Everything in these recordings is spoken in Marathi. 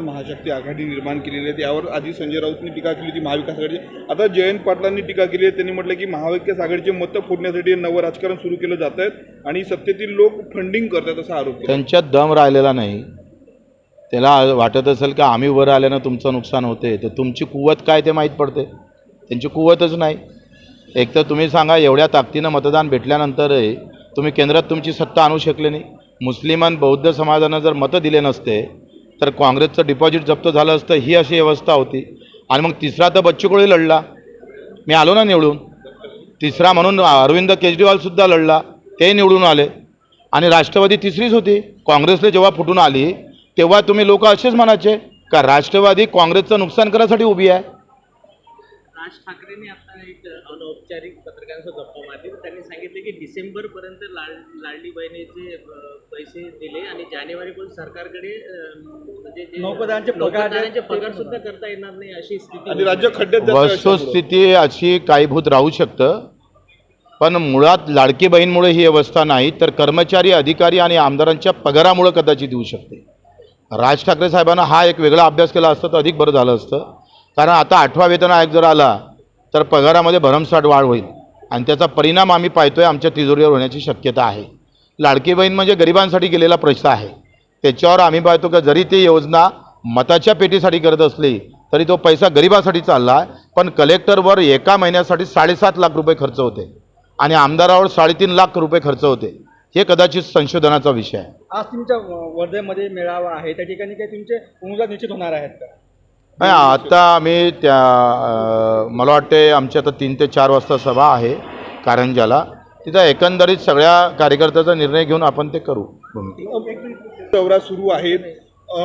महाशक्ती आघाडी निर्माण केलेली आहे. त्यावर आधी संजय राऊतनी टीका केली होती महाविकास आघाडीची. आता जयंत पाटलांनी टीका केली आहे. त्यांनी म्हटलं की महाविकास आघाडीचे मतं फोडण्यासाठी नवं राजकारण सुरू केलं जात आहेत आणि सत्तेतील लोक फंडिंग करतात असा आरोप त्यांच्यात दम राहिलेला नाही. त्याला वाटत असेल की आम्ही वर आल्यानं तुमचं नुकसान होते. तर तुमची कुवत काय ते माहीत पडते. त्यांची कुवतच नाही. एक तर तुम्ही सांगा एवढ्या ताकदीनं मतदान भेटल्यानंतरही तुम्ही केंद्रात तुमची सत्ता आणू शकले नाही. मुस्लिमान बौद्ध समाजानं जर मतं दिले नसते तर काँग्रेसचं डिपॉझिट जप्त झालं असतं ही अशी व्यवस्था होती. आणि मग तिसरा तर बच्चू लढला. मी आलो ना निवडून. तिसरा म्हणून अरविंद केजरीवालसुद्धा लढला. ते निवडून आले. आणि राष्ट्रवादी तिसरीच होती. काँग्रेसला जेव्हा फुटून आली तेव्हा तुम्ही लोक असेच म्हणायचे का राष्ट्रवादी काँग्रेसचं नुकसान करायसाठी उभी आहे? राज ठाकरेंनी आता एक अनौपचारिक पत्रकारांसोबत गप्पा मारली. त्यांनी सांगितले की डिसेंबर पर्यंत लाड लाडली बहिणीचे पैसे दिले आणि जानेवारीपासून सरकारकडे म्हणजे जे नौकरदारांचे पगार जे- नौकरदारांचे पगार सुद्धा करता येणार नाही अशी स्थिती आणि राज्य खड्ड्यात जातं. वस्तुस्थिती अशी काहीभूत राहू शकतं पण मुळात लाडकी बहीणमुळे ही व्यवस्था नाही तर कर्मचारी अधिकारी आणि आमदारांच्या पगारामुळे कदाचित येऊ शकते. राज ठाकरे साहेबांना हा एक वेगळा अभ्यास केला असता तर अधिक बरं झालं असतं. कारण आता आठवा वेतन आयोग जर आला तर पगारामध्ये भरमसाठ वाढ होईल. आणि त्याचा परिणाम आम्ही पाहतो आहे आमच्या तिजोरीवर होण्याची शक्यता आहे. लाडकी बहीण म्हणजे गरिबांसाठी गेलेला पैसा आहे. त्याच्यावर आम्ही पाहतो का जरी ती योजना मताच्या पेटीसाठी करत असली तरी तो पैसा गरिबासाठी चालला आहे पण कलेक्टरवर एका महिन्यासाठी साडेसात लाख रुपये खर्च होते. आणि आमदारावर साडेतीन लाख रुपये खर्च होते. हे कदाचित संशोधनाचा विषय आहे. आज तुमच्या वर्धेमध्ये मेळावा आहे. त्या ठिकाणी काही तुमचे उमेदवार निश्चित होणार आहेत का? नाही आता आम्ही त्या मला वाटते आमची आता तीन ते चार वाजता सभा आहे कारंजाला तिथं एकंदरीत सगळ्या कार्यकर्त्याचा निर्णय घेऊन आपण ते करू. दौरा सुरू आहे.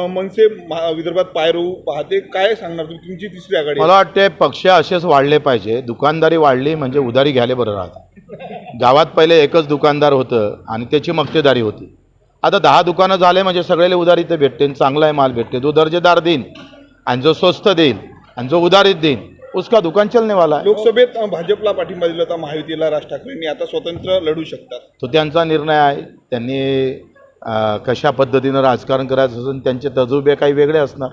मनसे विदर्भात पाय रोवू पाहते. काय सांगणार तुम्ही? तुमची तिसरी आघाडी. मला वाटते पक्ष असेच वाढले पाहिजे. दुकानदारी वाढली म्हणजे उधारी घ्यायला बरं राहतं. गावात पहिले एकच दुकानदार होतं आणि त्याची मक्तेदारी होती. आता दहा दुकानं झाले म्हणजे सगळ्याला उधारी ते भेटते आणि चांगला आहे माल भेटते. जो दर्जेदार देईन. आणि जो स्वस्त देईन आणि जो उधारीत देईन उसका दुकान चलने वाला आहे. लोकसभेत भाजपला पाठिंबा दिला होता महायुतीला राज ठाकरेंनी. आता स्वतंत्र लढू शकतात. तो त्यांचा निर्णय आहे. त्यांनी कशा पद्धतीनं राजकारण करायचं असेल त्यांचे तजुर्बे काही वेगळे असणार.